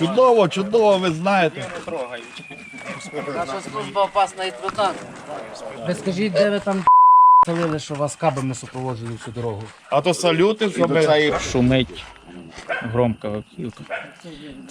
Чудово, чудово, ви знаєте. Наша служба опасна і трудна. Ви скажіть, де ви там салили, що вас кабами супроводжували всю дорогу? А то салюти, щоб ми... шумить громка автівка.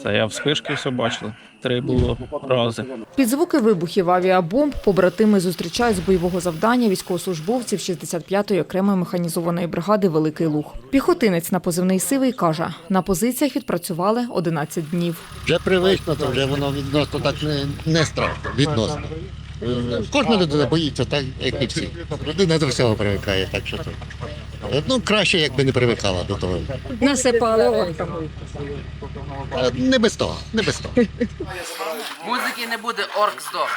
Це я в спишки все бачив. Три було рази. Під звуки вибухів авіабомб побратими зустрічають з бойового завдання військовослужбовців 65-ї окремої механізованої бригади Великий Луг. Піхотинець на позивний сивий каже, на позиціях відпрацювали 11 днів. Вже привично, то вже воно відносно так не, не страшно, відносно. Кожна людина боїться, так як і всі. Людина до всього привикає, так що то. Ну, краще, якби не привикала до того. Насипали оркам. Е, Не без того, не без того. Музики не буде, орк здох.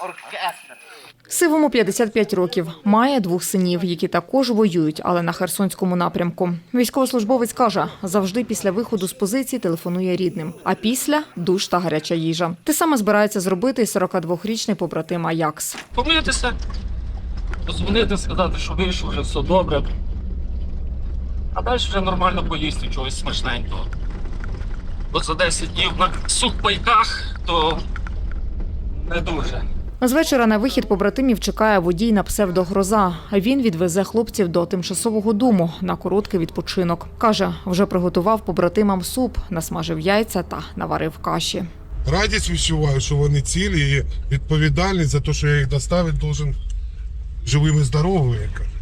Оркестр. Сивому 55 років. Має двох синів, які також воюють, але на Херсонському напрямку. Військовослужбовець каже, завжди після виходу з позиції телефонує рідним, а після душ та гаряча їжа. Те саме збирається зробити і 42-річний побратим Аякс. Помитися, позвонити, сказати, що вийшов, вже все добре. А далі вже нормально поїсти чогось смачненького. Бо за 10 днів на сухпайках, то не дуже. З вечора на вихід побратимів чекає водій на псевдогроза. Він відвезе хлопців до тимчасового дому на короткий відпочинок. Каже, вже приготував побратимам суп, насмажив яйця та наварив каші. радість відчуваю, що вони цілі і відповідальність за те, що я їх доставити должен живими здоровими, як кажуть.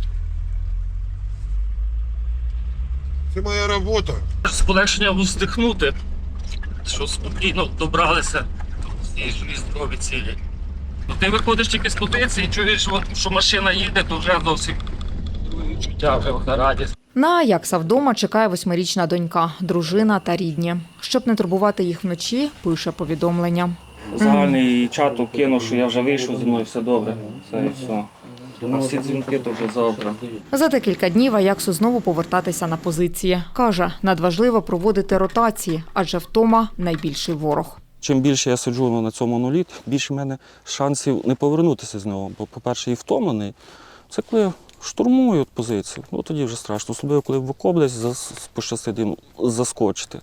Це моя робота. З полегшенням вздихнути, що спокійно добралися до живі здорові цілі. Ну, Ти виходиш тільки з позиції і чуєш, що машина їде, то вже зовсім відчуття, вже радість. На Аякса вдома чекає восьмирічна донька, дружина та рідні. Щоб не турбувати їх вночі, пише повідомлення. Загальний чат кинув, що я вже вийшов зі мною, все добре. Це і все. А всі дзвінки то вже завтра. За декілька днів Аяксу знову повертатися на позиції. Каже, надважливо проводити ротації, адже втома найбільший ворог. Чим більше я сиджу на цьому нулі, більше в мене шансів не повернутися з нього. Бо, по-перше, і втомлений. Це коли я штурмую позицію, ну тоді вже страшно. Особливо, коли в окоп десь пощастить їм заскочити.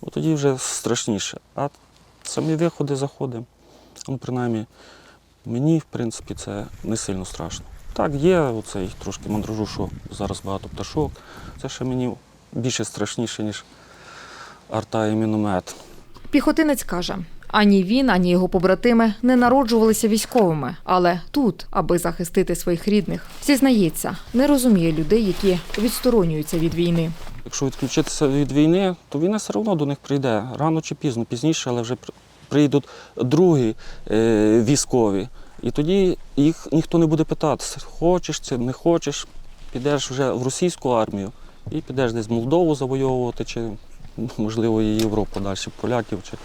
От тоді вже страшніше. А самі виходи, заходи, ну, принаймні, мені, в принципі, це не сильно страшно. Так, є оцей трошки мандражу, що зараз багато пташок. Це ще мені більше страшніше, ніж арта і міномет. Піхотинець каже: ані він, ані його побратими не народжувалися військовими, але тут, аби захистити своїх рідних, зізнається, не розуміє людей, які відсторонюються від війни. Якщо відключитися від війни, то війна все одно до них прийде рано чи пізно, пізніше, але вже прийдуть другі е, військові. І тоді їх ніхто не буде питатися, хочеш це, не хочеш, підеш вже в російську армію і підеш десь Молдову завойовувати, чи можливо і Європу далі, поляків чи,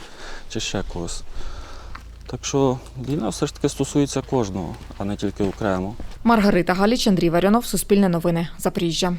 чи ще когось. Так що війна все ж таки стосується кожного, а не тільки окремо. Маргарита Галіч, Андрій Варіонов, Суспільне новини, Запоріжжя.